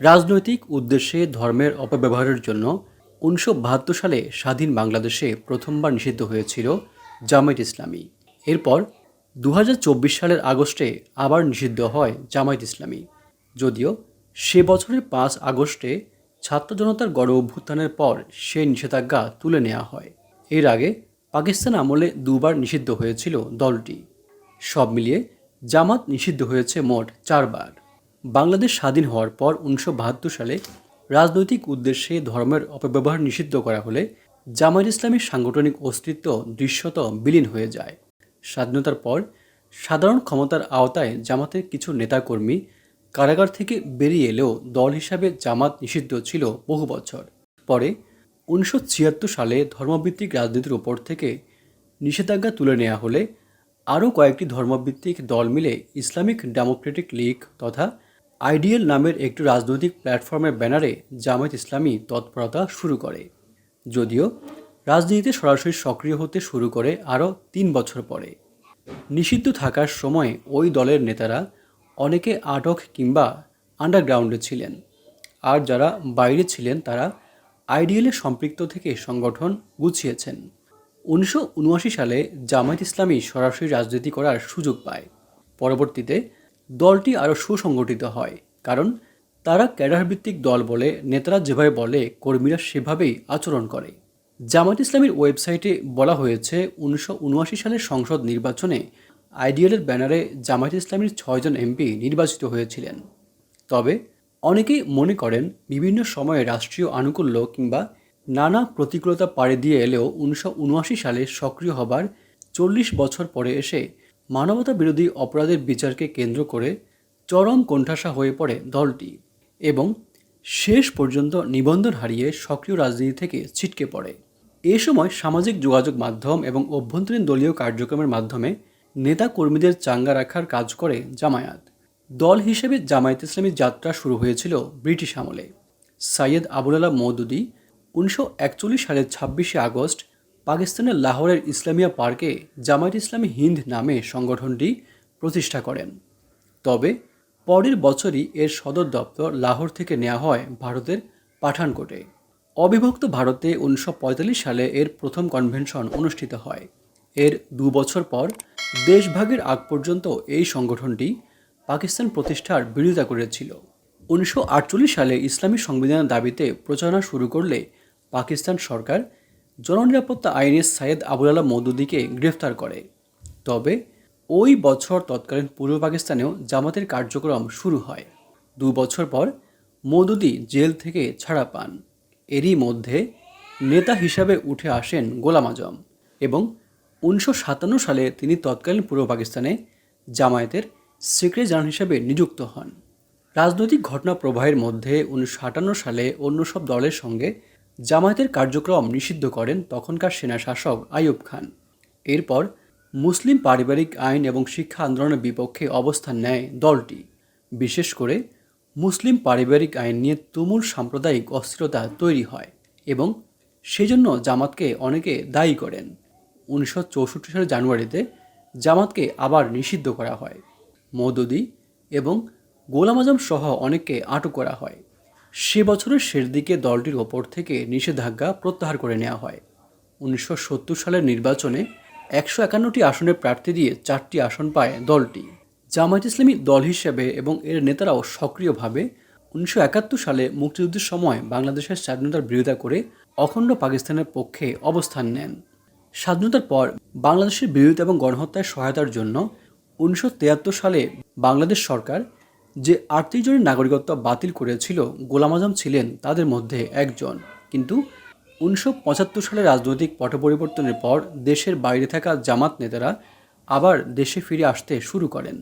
রাজনৈতিক উদ্দেশ্যে ধর্মের অপব্যবহারের জন্য উনিশশো বাহাত্তর সালে স্বাধীন বাংলাদেশে প্রথমবার নিষিদ্ধ হয়েছিল জামায়াত ইসলামী। এরপর দু হাজার চব্বিশ সালের আগস্টে আবার নিষিদ্ধ হয় জামায়াত ইসলামী। যদিও সে বছরের পাঁচ আগস্টে ছাত্র জনতার গণ অভ্যুত্থানের পর সে নিষেধাজ্ঞা তুলে নেওয়া হয়। এর আগে পাকিস্তান আমলে দুবার নিষিদ্ধ হয়েছিল দলটি। সব মিলিয়ে জামাত নিষিদ্ধ হয়েছে মোট চারবার। বাংলাদেশ স্বাধীন হওয়ার পর উনিশশো বাহাত্তর সালে রাজনৈতিক উদ্দেশ্যে ধর্মের অপব্যবহার নিষিদ্ধ করা হলে জামায়াত ইসলামের সাংগঠনিক অস্তিত্ব দৃশ্যত বিলীন হয়ে যায়। স্বাধীনতার পর সাধারণ ক্ষমতার আওতায় জামাতের কিছু নেতাকর্মী কারাগার থেকে বেরিয়ে এলেও দল হিসাবে জামাত নিষিদ্ধ ছিল বহু বছর। পরে উনিশশো ছিয়াত্তর সালে ধর্মভিত্তিক রাজনীতির উপর থেকে নিষেধাজ্ঞা তুলে নেওয়া হলে আরও কয়েকটি ধর্মভিত্তিক দল মিলে ইসলামিক ডেমোক্রেটিক লীগ তথা আইডিএল নামের একটি রাজনৈতিক প্ল্যাটফর্মের ব্যানারে জামায়াত ইসলামী তৎপরতা শুরু করে। যদিও রাজনীতিতে সরাসরি সক্রিয় হতে শুরু করে আরও তিন বছর পরে। নিষিদ্ধ থাকার সময় ওই দলের নেতারা অনেকে আটক কিংবা আন্ডারগ্রাউন্ডে ছিলেন। আর যারা বাইরে ছিলেন, তারা আইডিএলে সম্পৃক্ত থেকে সংগঠন গুছিয়েছেন। উনিশশো উনআশি সালে জামায়াত ইসলামী সরাসরি রাজনীতি করার সুযোগ পায়। পরবর্তীতে দলটি আরও সুসংগঠিত হয়, কারণ তারা ক্যাডারভিত্তিক দল বলে, নেতারা যেভাবে বলে, কর্মীরা সেভাবেই আচরণ করে। জামায়াত ইসলামীর ওয়েবসাইটে বলা হয়েছে, উনিশশো উনআশি সালের সংসদ নির্বাচনে আইডিএলের ব্যানারে জামায়াত ইসলামীর ছয়জন এমপি নির্বাচিত হয়েছিলেন। তবে অনেকেই মনে করেন, বিভিন্ন সময়ে রাষ্ট্রীয় আনুকূল্য কিংবা নানা প্রতিকূলতা পাড়ি দিয়ে এলেও উনিশশো উনআশি সালে সক্রিয় হবার চল্লিশ বছর পরে এসে মানবতা বিরোধী অপরাধের বিচারকে কেন্দ্র করে চরম কোণঠাসা হয়ে পড়ে দলটি এবং শেষ পর্যন্ত নিবন্ধন হারিয়ে সক্রিয় রাজনীতি থেকে ছিটকে পড়ে। এ সময় সামাজিক যোগাযোগ মাধ্যম এবং অভ্যন্তরীণ দলীয় কার্যক্রমের মাধ্যমে নেতা কর্মীদের চাঙ্গা রাখার কাজ করে জামায়াত। দল হিসেবে জামায়াত ইসলামীর যাত্রা শুরু হয়েছিল ব্রিটিশ আমলে। সাইয়েদ আবুল আলা মৌদুদি উনিশশো একচল্লিশ সালের ছাব্বিশে আগস্ট পাকিস্তানের লাহোরের ইসলামিয়া পার্কে জামায়াত ইসলামী হিন্দ নামে সংগঠনটি প্রতিষ্ঠা করেন। তবে, পরের বছরই এর সদর দপ্তর লাহোর থেকে নেওয়া হয় ভারতের পাঠানকোটে। অবিভক্ত ভারতে উনিশশো পঁয়তাল্লিশ সালে এর প্রথম কনভেনশন অনুষ্ঠিত হয়। এর দু বছর পর দেশভাগের আগ পর্যন্ত এই সংগঠনটি পাকিস্তান প্রতিষ্ঠার বিরোধিতা করেছিল। উনিশশো আটচল্লিশ সালে ইসলামী সংবিধানের দাবিতে প্রচারণা শুরু করলে পাকিস্তান সরকার জননিরাপত্তা আইনে সাইয়েদ আবুল আলা মৌদুদিকে গ্রেফতার করে। তবে ওই বছর তৎকালীন পূর্ব পাকিস্তানেও জামাতের কার্যক্রম শুরু হয়। দু বছর পর মৌদুদি জেল থেকে ছাড়া পান। এরই মধ্যে নেতা হিসাবে উঠে আসেন গোলাম আজম এবং উনিশশো সাতান্ন সালে তিনি তৎকালীন পূর্ব পাকিস্তানে জামায়াতের সেক্রেটারি জেনারেল হিসাবে নিযুক্ত হন। রাজনৈতিক ঘটনা প্রবাহের মধ্যে উনিশশো আটান্ন সালে অন্য সব দলের সঙ্গে জামায়াতের কার্যক্রম নিষিদ্ধ করেন তখনকার সেনা শাসক আইয়ুব খান। এরপর মুসলিম পারিবারিক আইন এবং শিক্ষা আন্দোলনের বিপক্ষে অবস্থান নেয় দলটি। বিশেষ করে মুসলিম পারিবারিক আইন নিয়ে তুমুল সাম্প্রদায়িক অস্থিরতা তৈরি হয় এবং সেজন্য জামাতকে অনেকে দায়ী করেন। উনিশশো চৌষট্টি সালের জানুয়ারিতে জামাতকে আবার নিষিদ্ধ করা হয়। মৌদুদি এবং গোলাম আজম সহ অনেককে আটক করা হয়। সে বছরের শেষ দিকে দলটির ওপর থেকে নিষেধাজ্ঞা প্রত্যাহার করে নেওয়া হয়। উনিশশো সত্তর সালের নির্বাচনে একশো একান্নটি আসনের প্রার্থী দিয়ে চারটি আসন পায় দলটি। জামায়াত ইসলামী দল হিসেবে এবং এর নেতারাও সক্রিয়ভাবে উনিশশো একাত্তর সালে মুক্তিযুদ্ধের সময় বাংলাদেশের স্বাধীনতার বিরোধিতা করে অখণ্ড পাকিস্তানের পক্ষে অবস্থান নেন। স্বাধীনতার পর বাংলাদেশের বিরোধিতা এবং গণহত্যায় সহায়তার জন্য উনিশশো সালে বাংলাদেশ সরকার যে আটত্রিশ জনের নাগরিকত্ব বাতিল করেছিল গোলাম আজম ছিলেন তাদের মধ্যে একজন। কিন্তু উনিশশো পঁচাত্তর সালে রাজনৈতিক পট পরিবর্তনের পর দেশের বাইরে থাকা জামাত নেতারা আবার দেশে ফিরে আসতে শুরু করেন।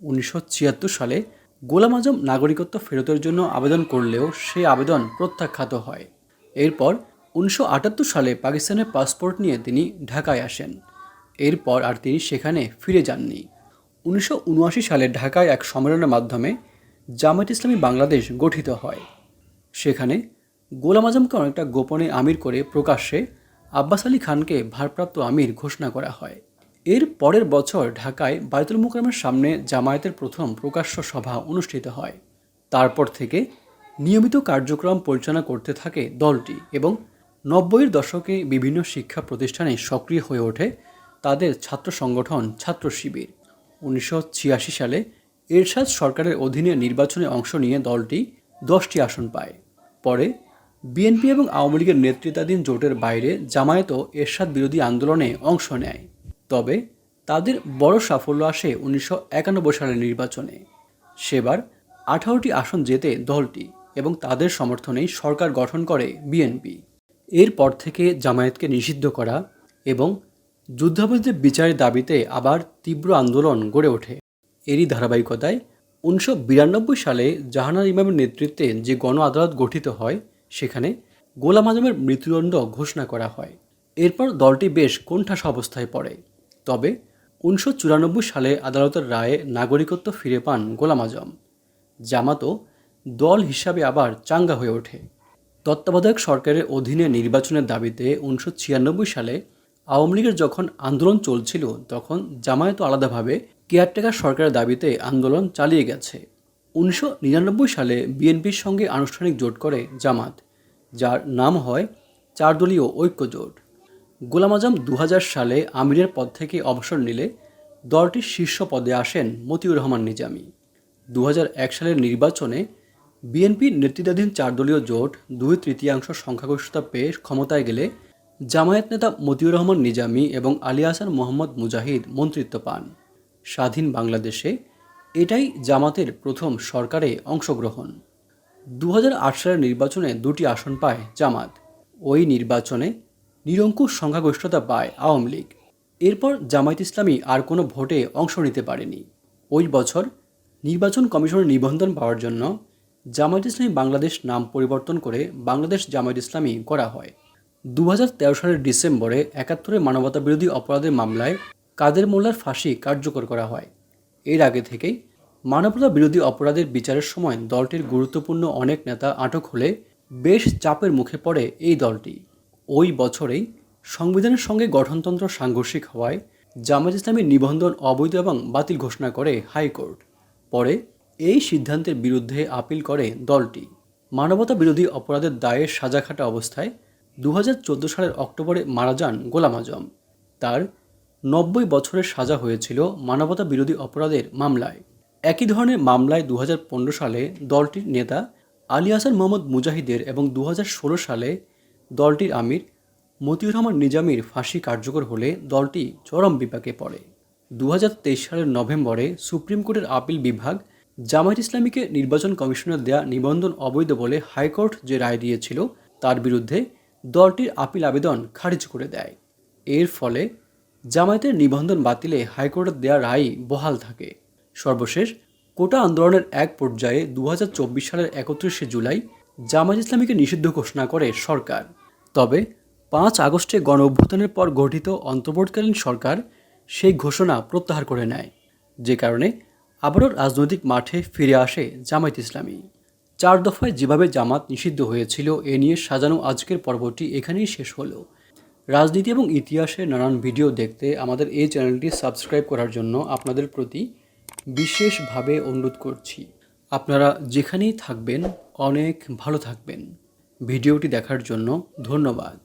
উনিশশো ছিয়াত্তর সালে গোলাম আজম নাগরিকত্ব ফেরতের জন্য আবেদন করলেও সেই আবেদন প্রত্যাখ্যাত হয়। এরপর উনিশশো আটাত্তর সালে পাকিস্তানের পাসপোর্ট নিয়ে তিনি ঢাকায় আসেন। এরপর আর তিনি সেখানে ফিরে যাননি। উনিশশো উনআশি সালে ঢাকায় এক সম্মেলনের মাধ্যমে জামায়াত ইসলামী বাংলাদেশ গঠিত হয়। সেখানে গোলাম আজমকে অনেকটা গোপনে আমির করে প্রকাশ্যে আব্বাস আলী খানকে ভারপ্রাপ্ত আমির ঘোষণা করা হয়। এর পরের বছর ঢাকায় বায়তুল মুকরমের সামনে জামায়াতের প্রথম প্রকাশ্য সভা অনুষ্ঠিত হয়। তারপর থেকে নিয়মিত কার্যক্রম পরিচালনা করতে থাকে দলটি এবং নব্বইয়ের দশকে বিভিন্ন শিক্ষা প্রতিষ্ঠানে সক্রিয় হয়ে ওঠে তাদের ছাত্র সংগঠন ছাত্র শিবির। উনিশশো ছিয়াশি সালে এরশাদ সরকারের অধীনে নির্বাচনে অংশ নিয়ে দলটি দশটি আসন পায়। পরে বিএনপি এবং আওয়ামী লীগের নেতৃত্বাধীন জোটের বাইরে জামায়াতও এরশাদ বিরোধী আন্দোলনে অংশ নেয়। তবে তাদের বড় সাফল্য আসে উনিশশো একানব্বই সালের নির্বাচনে। সেবার আঠারোটি আসন জেতে দলটি এবং তাদের সমর্থনেই সরকার গঠন করে বিএনপি। এরপর থেকে জামায়াতকে নিষিদ্ধ করা এবং যুদ্ধাপরাধীদের বিচারের দাবিতে আবার তীব্র আন্দোলন গড়ে ওঠে। এরই ধারাবাহিকতায় উনিশশো বিরানব্বই সালে জাহানার ইমামের নেতৃত্বে যে গণ আদালত গঠিত হয়, সেখানে গোলাম আজমের মৃত্যুদণ্ড ঘোষণা করা হয়। এরপর দলটি বেশ কোণঠাস অবস্থায় পড়ে। তবে উনিশশো চুরানব্বই সালে আদালতের রায়ে নাগরিকত্ব ফিরে পান গোলাম আজম। জামাতও দল হিসাবে আবার চাঙ্গা হয়ে ওঠে। তত্ত্বাবধায়ক সরকারের অধীনে নির্বাচনের দাবিতে উনিশশো ছিয়ানব্বই সালে আওয়ামী লীগের যখন আন্দোলন চলছিল, তখন জামায়াত আলাদাভাবে কেয়ারটেকার সরকারের দাবিতে আন্দোলন চালিয়ে গেছে। উনিশশো নিরানব্বই সালে বিএনপির সঙ্গে আনুষ্ঠানিক জোট করে জামাত, যার নাম হয় চারদলীয় ঐক্য জোট গোলাম আজম দু হাজার সালে আমিরের পদ থেকে অবসর নিলে দলটির শীর্ষ পদে আসেন মতিউর রহমান নিজামী। দু হাজার এক সালের নির্বাচনে বিএনপির নেতৃত্বাধীন চারদলীয় জোট দুই তৃতীয়াংশ সংখ্যাগরিষ্ঠতা পেয়ে ক্ষমতায় গেলে জামায়াত নেতা মতিউর রহমান নিজামী এবং আলী হাসান মোহাম্মদ মুজাহিদ মন্ত্রিত্ব পান। স্বাধীন বাংলাদেশে এটাই জামাতের প্রথম সরকারে অংশগ্রহণ। দু হাজার আট সালের নির্বাচনে দুটি আসন পায় জামাত। ওই নির্বাচনে নিরঙ্কুশ সংখ্যাগরিষ্ঠতা পায় আওয়ামী লীগ। এরপর জামায়াত ইসলামী আর কোনো ভোটে অংশ নিতে পারেনি। ওই বছর নির্বাচন কমিশনের নিবন্ধন পাওয়ার জন্য জামায়াত ইসলামী বাংলাদেশ নাম পরিবর্তন করে বাংলাদেশ জামায়াত ইসলামী করা হয়। দু হাজার তেরো সালের ডিসেম্বরে একাত্তরের মানবতা বিরোধী অপরাধের মামলায় কাদের মোল্লার ফাঁসি কার্যকর করা হয়। এর আগে থেকেই মানবতা বিরোধী অপরাধের বিচারের সময় দলটির গুরুত্বপূর্ণ অনেক নেতা আটক হলে বেশ চাপের মুখে পড়ে এই দলটি। ওই বছরেই সংবিধানের সঙ্গে গঠনতন্ত্র সাংঘর্ষিক হওয়ায় জামায়াত ইসলামীর নিবন্ধন অবৈধ এবং বাতিল ঘোষণা করে হাইকোর্ট। পরে এই সিদ্ধান্তের বিরুদ্ধে আপিল করে দলটি। মানবতা বিরোধী অপরাধের দায়ের সাজা খাটা অবস্থায় দু হাজার চোদ্দ সালের অক্টোবরে মারা যান গোলাম আজম। তার নব্বই বছরের সাজা হয়েছিল মানবতা বিরোধী অপরাধের মামলায়। একই ধরনের মামলায় দু হাজার পনেরো সালে দলটির নেতা আলী হাসান মোহাম্মদ মুজাহিদের এবং দু হাজার ষোলো সালে দলটির আমির মতিউর রহমান নিজামীর ফাঁসি কার্যকর হলে দলটি চরম বিপাকে পড়ে। দু হাজার তেইশ সালের নভেম্বরে সুপ্রিম কোর্টের আপিল বিভাগ জামায়াত ইসলামীকে নির্বাচন কমিশনের দেয়া নিবন্ধন অবৈধ বলে হাইকোর্ট যে রায় দিয়েছিল, তার বিরুদ্ধে দলটির আপিল আবেদন খারিজ করে দেয়। এর ফলে জামায়াতের নিবন্ধন বাতিলে হাইকোর্টের দেয়া রায় বহাল থাকে। সর্বশেষ, কোটা আন্দোলনের এক পর্যায়ে দু হাজার চব্বিশ সালের একত্রিশে জুলাই জামায়াত ইসলামীকে নিষিদ্ধ ঘোষণা করে সরকার। তবে পাঁচ আগস্টে গণ অভ্যুত্থানের পর গঠিত অন্তর্বর্তীকালীন সরকার সেই ঘোষণা প্রত্যাহার করে নেয়। যে কারণে আবারও রাজনৈতিক মাঠে ফিরে আসে জামায়াত ইসলামী। চার দফায় যেভাবে জামাত নিষিদ্ধ হয়েছিল, এ নিয়ে সাজানো আজকের পর্বটি এখানেই শেষ হলো। রাজনীতি এবং ইতিহাসের নানান ভিডিও দেখতে আমাদের এই চ্যানেলটি সাবস্ক্রাইব করার জন্য আপনাদের প্রতি বিশেষভাবে অনুরোধ করছি। আপনারা যেখানেই থাকবেন, অনেক ভালো থাকবেন। ভিডিওটি দেখার জন্য ধন্যবাদ।